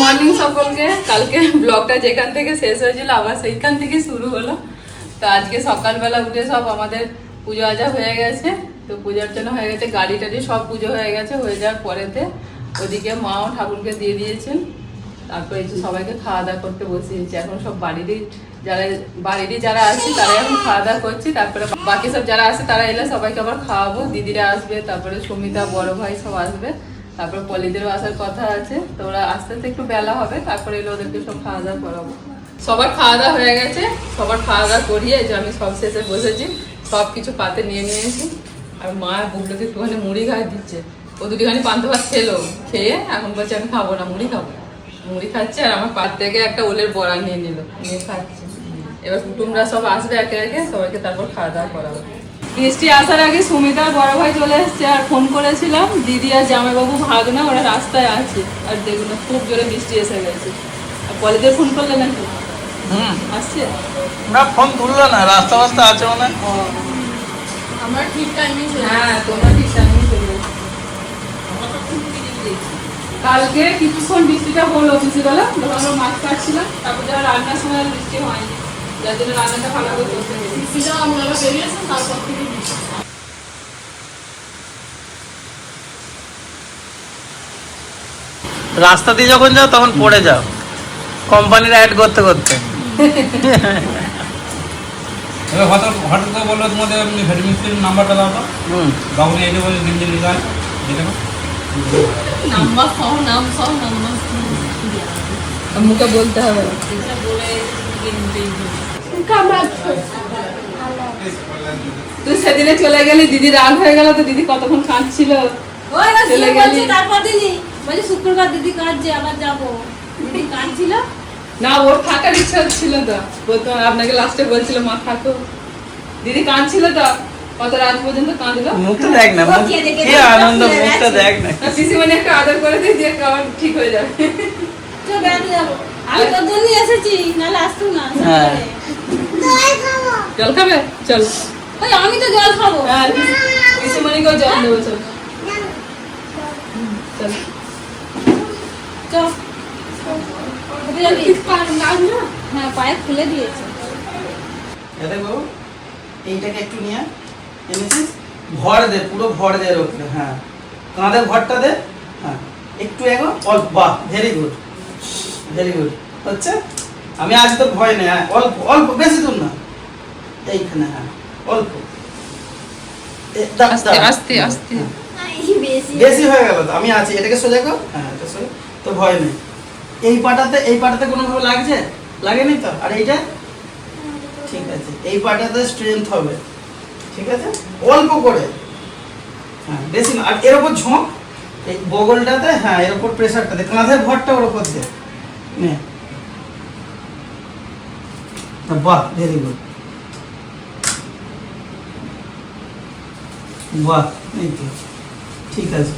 Morning সকলকে। কালকে ব্লগটা যেখান থেকে শেষ হয়েছিল, আবার সেইখান থেকে শুরু হলো। তো আজকে সকালবেলা উঠে সব আমাদের পুজো আজা হয়ে গেছে। তো পূজার জন্য হয়ে গেছে গাড়ি টাড়ি, সব পুজো হয়ে গেছে, হয়ে যাওয়ার পরেতে ওদিকে মাও ঠাকুরকে দিয়ে দিয়েছেন। তারপরে যে সবাইকে খাওয়া দাওয়া করতে বসিয়েছি। এখন সব বাড়িরই যারা বাড়িরই যারা আছে তারা এখন খাওয়া দাওয়া করছি। তারপরে বাকি সব যারা আছে, তারা এলে সবাইকে আবার খাওয়াবো। দিদিরা আসবে, তারপরে সুমিতা, বড় ভাই সব আসবে। তারপরে পলিদেরও আসার কথা আছে। তো ওরা আস্তে আস্তে একটু বেলা হবে, তারপরে এলে ওদেরকে সব খাওয়া দাওয়া করাবো। সবার খাওয়া দাওয়া হয়ে গেছে, সবার খাওয়া দাওয়া করিয়ে যে আমি সব শেষে বসেছি, সব কিছু পাতে নিয়ে নিয়েছি। আর মা বুকলোকে একটুখানি মুড়ি খাই দিচ্ছে। ও দুটিখানি পান্তা ভাত খেলো, খেয়ে এখন বলছে, আমি খাব না, মুড়ি খাব। মুড়ি খাচ্ছে আর আমার পাত থেকে একটা ওলের বড়া নিয়ে নিল, নিয়ে খাচ্ছে। এবার কুটুমরা সব আসবে একে একে, সবাইকে তারপর খাওয়া দাওয়া করাবো। বৃষ্টি আসার আগে সুমিতা আর বড় ভাই চলে এসছে আর ফোন করেছিলাম দিদি আর জামাইবাবু ভাগনা ওরা রাস্তায় আছে। আর দেখুন খুব জোরে বৃষ্টি এসে গেছে। আর কলেজে ফোন করলে নাকি হুম। আসছে? না ফোন তুললো না রাস্তা রাস্তা আছে মনে। আমরা ঠিক টাইমে হ্যাঁ তোমরা ঠিক টাইমে চলে কালকে কিছুক্ষণ বৃষ্টিটা হলো বিকেলবেলা যখন আমরা মাছ কাটছিলাম তারপর যারা রান্নার সময় আর বৃষ্টি হয়নি। যার জন্য রান্নাটা ভালো করে করতে পেরেছি ছিল আপনারা বেরিয়েছেন তারপর থেকে রাস্তা দিয়ে যখন যাও তখন পড়ে যাও। কোম্পানির অ্যাড করতে করতে। এবার হঠাৎ হঠাৎ করে বলল তোমাদের এমনি ভেটমিস্ত্রির নাম্বারটা দাও তো। বলে দিন দিন লিখান। নাম্বার সহ নাম সহ নাম্বার মুখে বলতে হবে। বলে হবে। তুই সেদিনে চলে গেলি দিদি রাগ হয়ে গেল তো দিদি কতক্ষণ কাঁদছিল? চলে গেলি। তারপর দিনই বলছি শুক্রবার দিদি আবার যাব। দিদি কাটছিল না ওর থাকার ইচ্ছা ছিল তো। বলতো আপনাকে লাস্টে বলছিল মা থাকো। দিদি কাঁদছিল তো। কত রাত পর্যন্ত কাঁদলো? মুখটা দেখ না মুখ- কে দেখে কি আনন্দ মুখটা দেখ না। আর পিসিমণি একটা আদর করে দিয়ে ঠিক হয়ে যাবে। চল বেড়াতে যাব। আমি তোর এসেছি নাহলে আসতো না হ্যাঁ। জল খাবে। চল। ওই আমি তো জল খাব। হ্যাঁ পিসিমণিকেও জল দেবো চল। চল। হ্যাঁ পায়ে খুলে দিয়েছে। এইটাকে একটু নিয়ে এনেছিস? ভর দে পুরো ভর দে হ্যাঁ। কাঁধে ভরটা দে? হ্যাঁ। একটু এগো অল্প বাহ ভেরি গুড ভেরি গুড হচ্ছে আমি আজ তো ভয় নেই হ্যাঁ অল্প অল্প বেশি দূর না। এইখানে হ্যাঁ অল্প। আস্তে, আস্তে, আস্তে। হ্যাঁ। বেশি। বেশি হয়ে গেল তো আমি আছি এটাকে সোজা কর। হ্যাঁ এটা সোজা। তো ভয় নেই। এই পাটাতে এই পাটাতে কোনো ভাবে লাগছে? লাগেনি তো? আর এইটা? ঠিক আছে এই পাটাতে স্ট্রেংথ হবে। ঠিক আছে? অল্প করে। হ্যাঁ বেশি না। আর এর উপর ঝোঁক এই বগলটাতে হ্যাঁ এর উপর প্রেশারটা দে। কাঁধের ভরটা ওর উপর দে। নে। বাহ ভেরি গুড বাহ এই তো ঠিক আছে।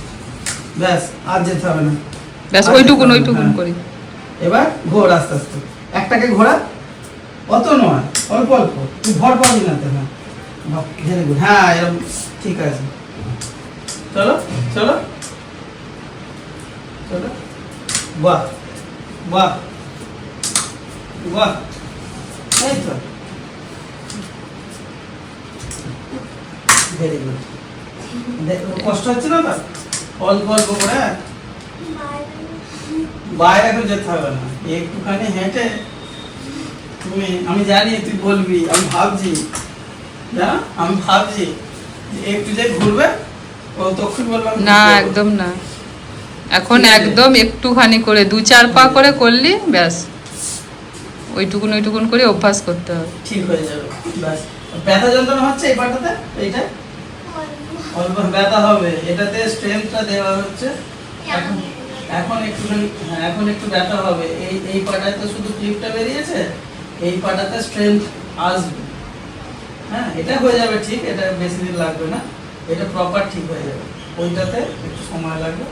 ব্যাস আর যেতে হবে না। ব্যাস ওইটুকুন ওইটুকুন হ্যাঁ। করি। এবার ঘোর আস্তে আস্তে। একটাকে ঘোরা অত নয় অল্প অল্প। তুই ভর পাবি না তো হ্যাঁ। ভেরি গুড হ্যাঁ এরকম ঠিক আছে। চলো চলো। চলো। বাহ। বাহ। বাহ। এই তো। ভেরি গুড কষ্ট হচ্ছে না তো? অল্প অল্প করে হ্যাঁ? বাইরে এখন যেতে হবে না। একটুখানি হেঁটে তুমি আমি জানি তুই বলবি আমি ভাবছি জানো আমি ভাবছি একটু যে ঘুরবে ও তখন বললাম না একদম না। এখন একদম একটুখানি করে দু চার পা করে করলি ব্যাস। ওইটুকুন ওইটুকুন করে অভ্যাস করতে হবে। ঠিক হয়ে যাবে ব্যাস। ব্যথা যন্ত্রণা হচ্ছে এই পাটাতে এইটা অল্প ব্যথা হবে এটাতে স্ট্রেংথটা দেওয়া হচ্ছে। এখন এখন একটুখানি হ্যাঁ, এখন একটু ব্যথা হবে। এই এই পাটায় তো শুধু ক্লিপটা বেরিয়েছে এই পাটাতে স্ট্রেংথ আসবে। হ্যাঁ এটা হয়ে যাবে ঠিক এটা বেশি দিন লাগবে না এটা প্রপার ঠিক হয়ে যাবে। ওইটাতে একটু সময় লাগবে।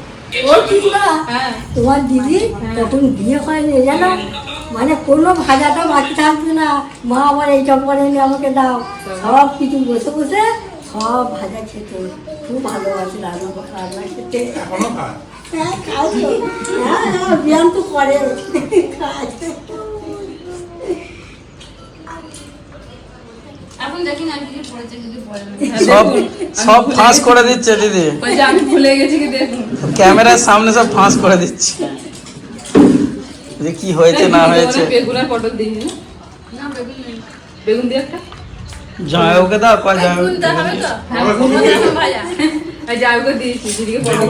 ও ঠিকরা হ্যাঁ। তোমার দিদি তখন বিয়ে হয়নি জানো? মানে কোনো ভাজাটা বাকি থাকবে না। মা আবার এইটা করেনি আমাকে দাও। সব কিছু বসে বসে সব ভাজা খেতে। খুব ভালোবাসে রান্না রান্না খেতে। হ্যাঁ হ্যাঁ হ্যাঁ ব্যায়াম তো করে। খায়। এখন দেখি না কি পড়েছে যদি বলেন সব সব ফাঁস করে দিচ্ছে দিদি। আমি ভুলে গেছি কি দেখুন। ক্যামেরার সামনে সব ফাঁস করে দিচ্ছে। যে কি হয়েছে না হয়েছে। বেগুন আর পটল দিই না না বেগুন নেই। বেগুন দিয়ে একটা? জয়কে দাও কয় তো? হ্যাঁ দিয়েছি দিদিকে পটল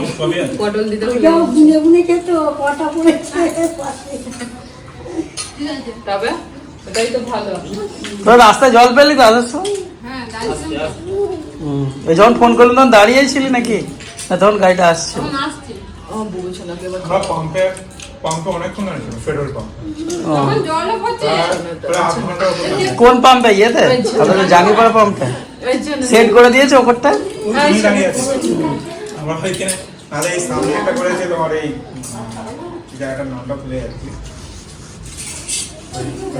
পটল দিতে কটা পড়েছে আছে। তবে? ওটাই তো ভালো। তোর রাস্তায় জল পেলি তো আসার সময়? হ্যাঁ এই যখন ফোন করলাম তখন দাঁড়িয়েছিলি নাকি? না তখন গাড়িটা আসছে। পাম্পে পাম্পে অনেকক্ষণ পেট্রোল পাম্প উপর আছে। কোন পাম্পে ইয়েতে? আপনাদের জাঙ্গিপাড়া পাম্পে সেট করে দিয়েছে ওপরটা? আছিস আমরা ওইখানে তাহলে এই সামনে একটা করেছে তোমার এই জায়গাটার নামটা ভুলে যাচ্ছি।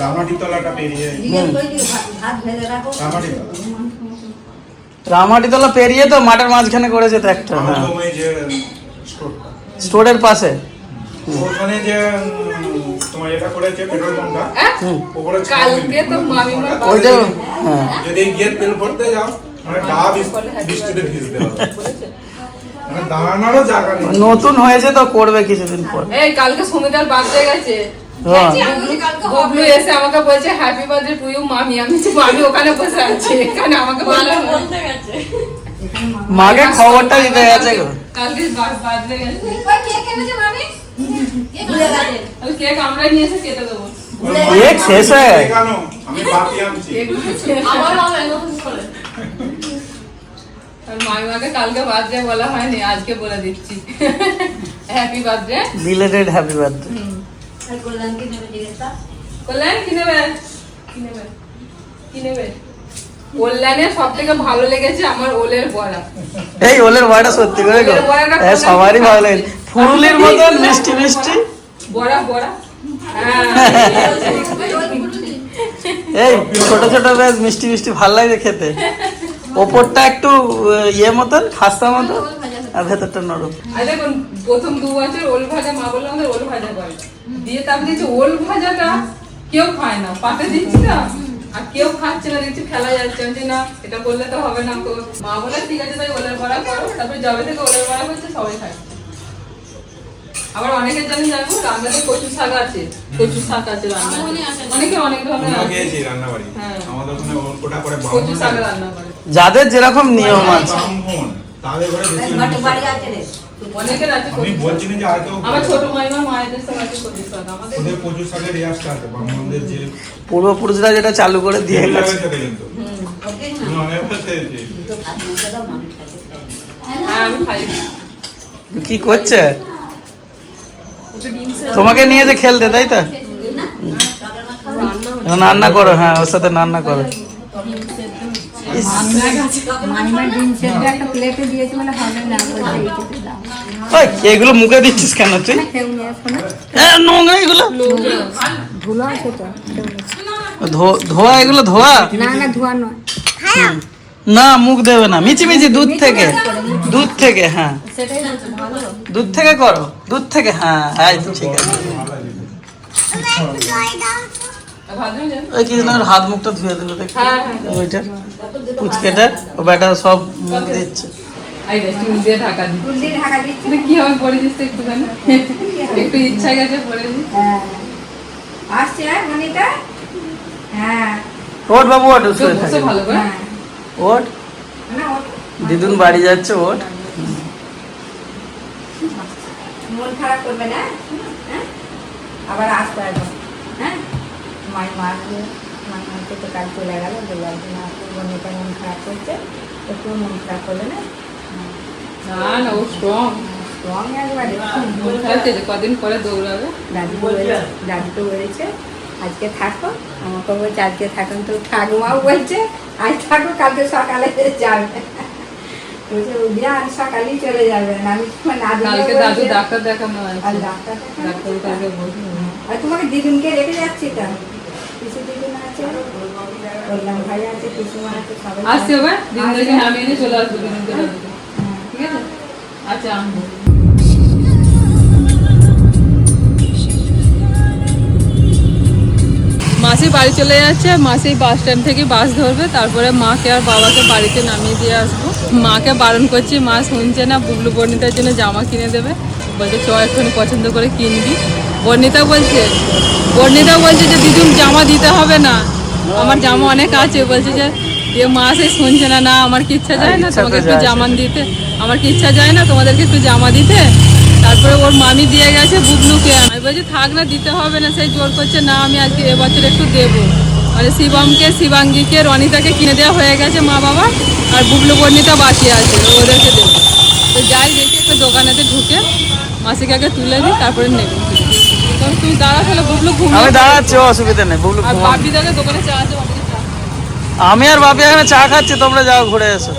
রামাটিতলাটা পেরিয়ে রামাটিতলা। পেরিয়ে তো মাঠের মাঝখানে করেছে তো একটা। হ্যাঁ স্টোরের পাশে। ওখানে যে তোমার এটা করেছে পেট্রোল পাম্পটা হ্যাঁ? ওপরে কালকে তো মামিমার ওইটা হ্যাঁ। যদি গিয়ে তেল ভরতে যাও মানে ডাব বৃষ্টিতে ভিজতে হবে। মানে দাঁড়ানোরও জায়গা নেই। নতুন হয়েছে তো করবে কিছুদিন পর। এই কালকে সুমিতার বার্থডে গেছে। হ্যাঁ। ববলু এসে আমাকে বলছে হ্যাপি বার্থডে টু ইউ মামি। আমি মামি ওখানে বসে আছে এখানে আমাকে বলতে গেছে। মাকে খবরটা দিতে গেছে। গো কালকে বার্থডে গেছে। কেক এনেছে মামি? নিয়ে এসে কেটে দেবো। কেক শেষ হয়ে আমি বাতি আনছি। আবার হবে নতুন করে। মামিমাকে কালকে বার্থডে বলা হয়নি আজকে বলে দিচ্ছি। Happy birthday belated happy birthday কল্যাণকে নেবে জিজ্ঞেস? কল্যাণ কি নেবে? কি নেবে? কি নেবে? কল্যাণের সব থেকে ভালো লেগেছে আমার ওলের বড়া। এই ওলের বয়টা সত্যি করে গো। এ, সবারই ভালো লাগে ফুরুলির মতন মিষ্টি মিষ্টি? বড়া বড়া। হ্যাঁ। এই ছোট ছোট বেশ মিষ্টি মিষ্টি ভালো লাগে খেতে। ওপরটা একটু ইয়ে মতন খাস্তা মতন আর ভেতরটা নরম। আর দেখুন প্রথম দু বছর ওল ভাজা মা বললাম ওল ভাজা করে। দিয়ে তারপরে দিচ্ছে ওল ভাজাটা কেউ খায় না পাতে দিচ্ছি না। আর কেউ খাচ্ছে না দেখছি ফেলা যাচ্ছে। আমি না এটা করলে তো হবে না তো মা বলে ঠিক আছে তাই ওলের বড়া করো। তারপরে যবে থেকে ওলের বড়া করছে সবাই খাচ্ছে আবার অনেকের জন্য জানব রান্নাতে কচু শাক আছে। কচু শাক আছে রান্না? অনেকে অনেক ধরনের হ্যাঁ। কচু শাক রান্না করে যাদের যেরকম নিয়ম আছে। তাদের ঘরে অনেকের আছে আমি বলছি না যে আর আমার ছোট মাইমা মায়েদের সব আছে কচু শাক আমাদের ওদের প্রচুর শাকের রেয়াজটা আছে ব্রাহ্মণদের যে পূর্বপুরুষরা যেটা চালু করে দিয়ে গেছে। কিন্তু হ্যাঁ কি করছে? তোমাকে নিয়ে যে খেলতে তাই তো? রান্না করো হ্যাঁ ওর সাথে রান্না করো। ডিম সেদ্ধ একটা প্লেটে দিয়েছে বলে হবে না। ওই এগুলো মুখে দিচ্ছিস কেন তুই? এ, নোংরা এগুলো। ধুলো ধোয়া এগুলো ধোয়া? না মুখ দেবে না। মিচি মিচি দুধ থেকে। দুধ থেকে হ্যাঁ। দুধ থেকে করো দুধ থেকে হ্যাঁ এই তো ঠিক আছে। ওই কিছু না হাত মুখটা ধুয়ে দিল হ্যাঁ, হ্যাঁ। ওইটা পুচকেটা ও বেটা সব মুখ দিচ্ছে। এই দেখ চুল দিয়ে ঢাকা দি ফুল দিয়ে ঢাকা দিচ্ছি। তুই কি হবে পরে দিস একটুখানি। একটু ইচ্ছা গেছে পরে দিস। হ্যাঁ। আসছে হ্যাঁ মনিটা হ্যাঁ। ওট বাবু ওট বসে ভালো করে। ওট দিদুন বাড়ি যাচ্ছে ওট মন খারাপ করবে না হ্যাঁ? আবার আসতে হবে। হ্যাঁ? মাই মাকে মাই মাকে তো কাল চলে গেল বলে একদিন আপনি মন খারাপ করছে একটু মন খারাপ করবে না। না না ও স্ট্রং স্ট্রং একবারে কদিন পরে দৌড়াবে। দাদু বলেছে দাদু তো বলেছে আজকে থাকো। আমাকে বলছে আজকে থাকুন তো ঠাকুমাও বলছে আজ থাকো কালকে সকালে যাবে। বলছে উদিয়া সকালেই চলে যাবে। আমি কালকে দাদু ডাক্তার দেখানো আছে। ডাক্তার ডাক্তার কালকে বলছে। আর তোমাকে দিদুনকে রেখে যাচ্ছি তো। কিছু দিদুন আছে করলাম ভাই আছে পিসিমা আছে সবাই আসছে এবার। নিয়ে চলে আসব দিদিনকে আচ্ছা আনব। মাসি বাড়ি চলে যাচ্ছে মাসি বাস স্ট্যান্ড থেকে বাস ধরবে তারপরে মাকে আর বাবাকে বাড়িতে নামিয়ে দিয়ে আসব। মাকে বারণ করছি মা শুনছে না বুবলু বর্ণিতার জন্য জামা কিনে দেবে। বলছে চ এক্ষুনি পছন্দ করে কিনবি। বর্ণিতা বলছে বর্ণিতা বলছে যে দিদুন জামা দিতে হবে না। আমার জামা অনেক আছে। বলছে যে এ মা সে শুনছে না না আমার কি ইচ্ছা যায় না তোমাকে একটু। জামান দিতে? আমার কি ইচ্ছা যায় না তোমাদেরকে একটু জামা দিতে? তারপরে ওর মামি দিয়ে গেছে বুবলুকে আমি বলছি থাক না দিতে হবে না সেই জোর করছে না আমি আজকে এবছর একটু দেবো। মানে শিবমকে শিবাঙ্গীকে রনিতাকে কিনে দেওয়া হয়ে গেছে মা বাবা আর বুবলু বর্ণিতা বাকি আছে ওদেরকে দেবো। তো যাই দেখি একটু দোকানেতে ঢুকে মাসিকে আগে তুলে দিই তারপরে নেব। তখন তুমি দাঁড়া তাহলে বুবলু আমি দাঁড়াচ্ছি অসুবিধা নেই বুবলু আর বাপি দাকে দোকানে চা আছে আমি আর বাপি এখানে চা খাচ্ছি তোমরা যাও ঘুরে এসো।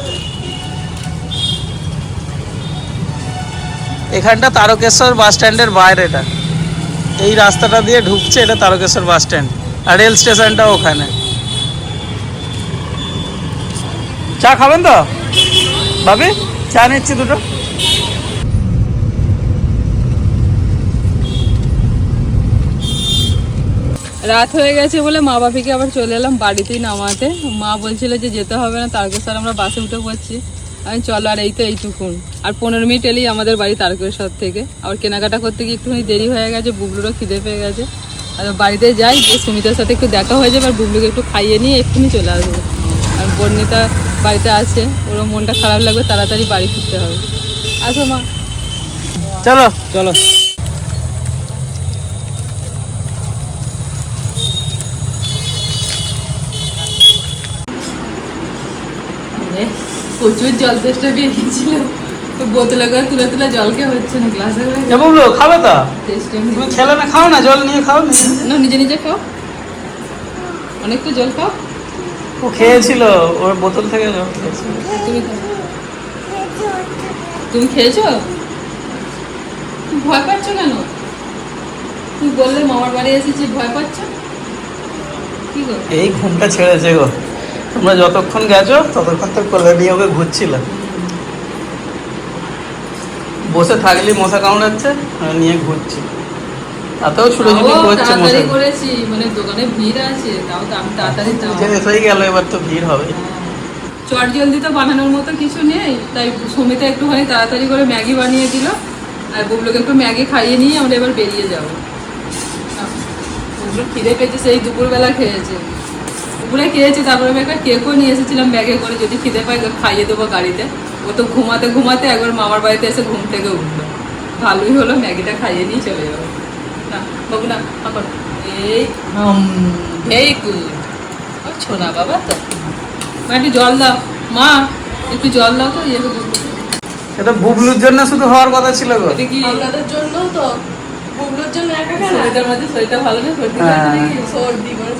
এখানটা তারকেশ্বর বাস স্ট্যান্ডের বাইরেটা এই রাস্তাটা দিয়ে ঢুকছে এটা তারকেশ্বর বাস স্ট্যান্ড, আর রেল স্টেশনটা ওখানে। চা খাবেন তো? বাপি চা নিচ্ছি দুটো। রাত হয়ে গেছে বলে মা বাপিকে আবার চলে এলাম বাড়িতেই নামাতে। মা বলছিল যে যেতে হবে না, তারকেশ্বর আমরা বাসে উঠে পড়ছি। আমি চলো আর এই তো এইটুকুন। আর পনেরো মিনিট এলেই আমাদের বাড়ি তারকেশ্বর থেকে। আবার কেনাকাটা করতে গিয়ে একটুখানি দেরি হয়ে গেছে বুবলুরও খিদে পেয়ে গেছে। আর বাড়িতে যাই যে সুমিতার সাথে একটু দেখা হয়ে যাবে আর বুবলুকে একটু খাইয়ে নিয়ে একটুখানি চলে আসব। আর বর্ণিতা বাড়িতে আছে ওরও মনটা খারাপ লাগবে তাড়াতাড়ি বাড়ি ফিরতে হবে। আসো মা। চলো। চলো। প্রচুর জল চেষ্টা বেরিয়েছিল তো বোতলে করে তুলে তুলে জল খেয়ে হচ্ছে না গ্লাসে বুবলু খাবে তো? তুমি খেলে না খাও না জল নিয়ে খাও না। নিজে নিজে খাও। অনেক তো জল খাও। ও খেয়েছিল ওর বোতল থেকে জল খেয়েছিল। তুমি তুমি খেয়েছো? ভয় পাচ্ছ কেন? তুমি বললে মামার বাড়ি এসেছি ভয় পাচ্ছ? কি গো? এই ঘুমটা ছেড়েছে গো। তোমরা যতক্ষণ গেছো ততক্ষণ তো কোলে নিয়ে ওকে ঘুরছিল বসে থাকলে মশা কামড়াচ্ছে নিয়ে ঘুরছি। তাতেও করছে মশা। করেছি মানে দোকানে ভিড় আছে তাও তো আমি তাড়াতাড়ি এসেই গেল এবার তো ভিড় হবে। চট জলদি তো বানানোর মতো কিছু নেই তাই সুমিতা একটুখানি তাড়াতাড়ি করে ম্যাগি বানিয়ে দিল। আর বুবলুকে একটু ম্যাগি খাইয়ে নিয়ে আমরা এবার বেরিয়ে যাব। বুবলু খিদে পেয়েছে সেই দুপুরবেলা খেয়েছে। দুপুরে খেয়েছে তারপরে আমি একটা কেকও নিয়ে এসেছিলাম ব্যাগে করে যদি খিদে পাই খাইয়ে দেবো গাড়িতে। ও তো ঘুমাতে ঘুমাতে একবার মামার বাড়িতে এসে ঘুম থেকে উঠল। ভালোই হলো ম্যাগিটা খাইয়ে নিয়ে চলে যাব। না বাবু না এখন এই ভেরি গুড ছোনা বাবা তো। মা একটু জল দাও। মা একটু জল দাও তো ইয়ে এটা বুবলুর জন্য শুধু হওয়ার কথা ছিল গো। এটা কি? আপনাদের জন্য তো। বুবলুর জন্য একা কেন শরীরটার মধ্যে শরীরটা ভালো না? সর্দি হ্যাঁ। সর্দি করে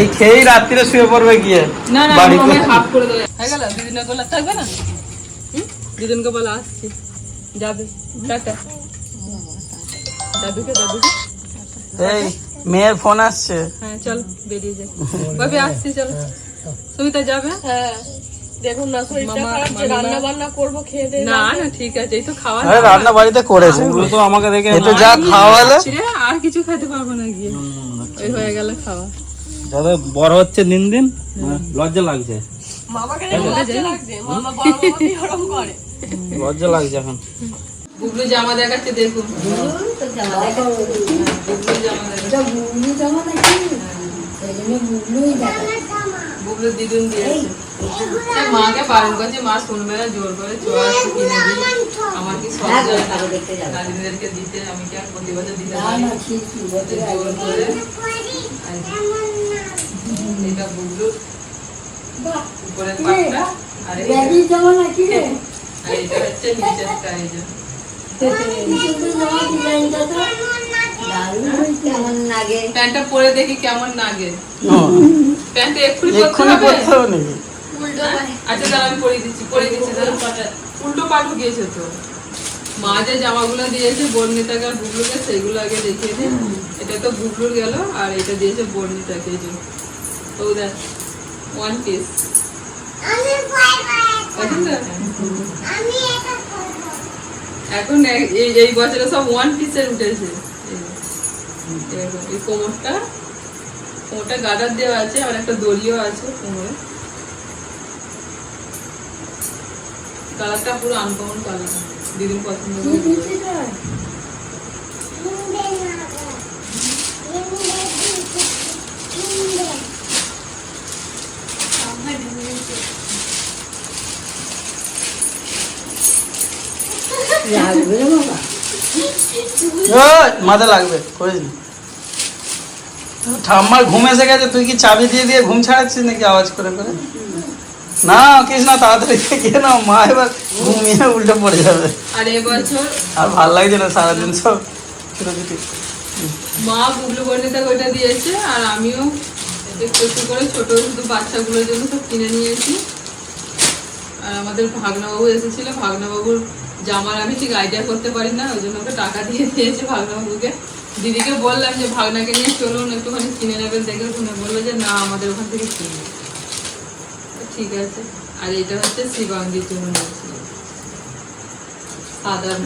এই খেয়েই রাত্রিরে শুয়ে পড়বে গিয়ে। না না আমি হাফ করে দেবো। হয়ে গেল? দিদিনের গোলা থাকবে না? হুম? দিদিনকে বলা আসছি। যাবে। টাটা। দাদুকে দাদুকে এই মেয়ের ফোন আসছে। হ্যাঁ চল বেরিয়ে যাই। ভাবি আসছি চলো। সুমিতা যাবে? হ্যাঁ। দেখুন না শরীরটা খারাপ যে রান্না বান্না করব খেয়ে দিয়ে না না ঠিক আছে এই তো খাওয়া আরে রান্না বাড়িতে করেছে। ওগুলো তো আমাকে দেখে যা খাওয়ালে। আর কিছু খেতে পারব না গিয়ে। ওই হয়ে গেল খাওয়া। দাদা বড় হচ্ছে দিন দিন লজ্জা লাগছে লজ্জা লাগছে এখন বুবলু জামা দেখাচ্ছে দেখুন বুবলু দিদুন মাকে বারণ করছে মা শুনবে না জোর করে চোয়া একটু কিনে দিই আমার কি সব যায় দিতে আমি কি আর প্রতি বছর দিতে পারি জোর করে আর এটা বুবলু উপরের পাটটা। আর এই- আর এটা হচ্ছে নিচেরটা এই প্যান্টটা পরে দেখি কেমন লাগে প্যান্টটা এক্ষুনি পরতে হবে? নাকি? আচ্ছা দাঁড়া আমি পরিয়ে দিচ্ছি পরিয়ে দিচ্ছি দাঁড়া উল্টো পাল্টো গিয়েছে তো। মা যে জামাগুলো দিয়েছে বর্ণিতাকে আর বুবলুকে সেইগুলো আগে দেখিয়ে দিই এটা তো বুবলুর গেল আর এটা দিয়েছে বর্ণিতাকে যে। ও দেখ ওয়ান পিস পছন্দ এখন এই এই বছরে সব ওয়ান পিসের উঠেছে। এই কোমরটা কোমরটা গার্ডার দেওয়া আছে আর একটা দড়িও আছে কোমরে। কালারটা পুরো আনকমন কালার দিদির পছন্দ করে দিয়েছে। ওই, মাথা লাগবে করিস ঠাম্মার ঘুম এসে গেছে তুই কি চাবি দিয়ে দিয়ে ঘুম ছাড়াচ্ছিস নাকি আওয়াজ করে করে? না কৃষ্ণা তাড়াতাড়ি খেয়ে নাও মা এবার ঘুমিয়ে উল্টে পড়ে যাবে। আর এবছর আর ভালো লাগছে না সারাদিন সব? ছোটাছুটি মা বুবলু বর্ণিতা ওইটা দিয়েছে আর আমিও একটু একটু করে ছোট শুধু বাচ্চাগুলোর জন্য সব কিনে নিয়েছি। আর আমাদের ভাগনাবাবু এসেছিল ভাগনাবাবুর জামার আমি ঠিক আইডিয়া করতে পারি না ওই জন্য ওকে টাকা দিয়ে দিয়েছি ভাগনাবাবুকে। দিদিকে বললাম যে ভাগনাকে নিয়ে চলুন একটুখানি কিনে নেবেন দেখে শুনে বলল যে না আমাদের ওখান থেকে কিনবে ঠিক আছে। আর এটা হচ্ছে শিবাঙ্গির জন্য নিয়েছি সাদার।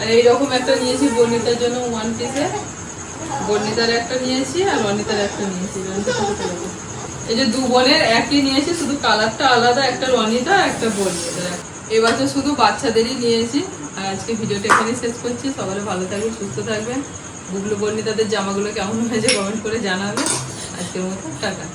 আর এইরকম একটা নিয়েছি বর্ণিতার জন্য ওয়ান পিসে বর্ণিতার একটা নিয়েছি আর অনিতার একটা নিয়েছি। এই যে দু বোনের একই নিয়েছি, শুধু কালারটা আলাদা, একটা রনিদা একটা বর্ণিতা এবছর শুধু বাচ্চাদেরই নিয়েছি। আর আজকে ভিডিওটা এখানে শেষ করছি। সবাই ভালো থাকবে সুস্থ থাকবেন। বুবলু বর্ণিতাদের জামাগুলো কেমন হয়েছে কমেন্ট করে জানাবে। আজকের মতো, টাটা।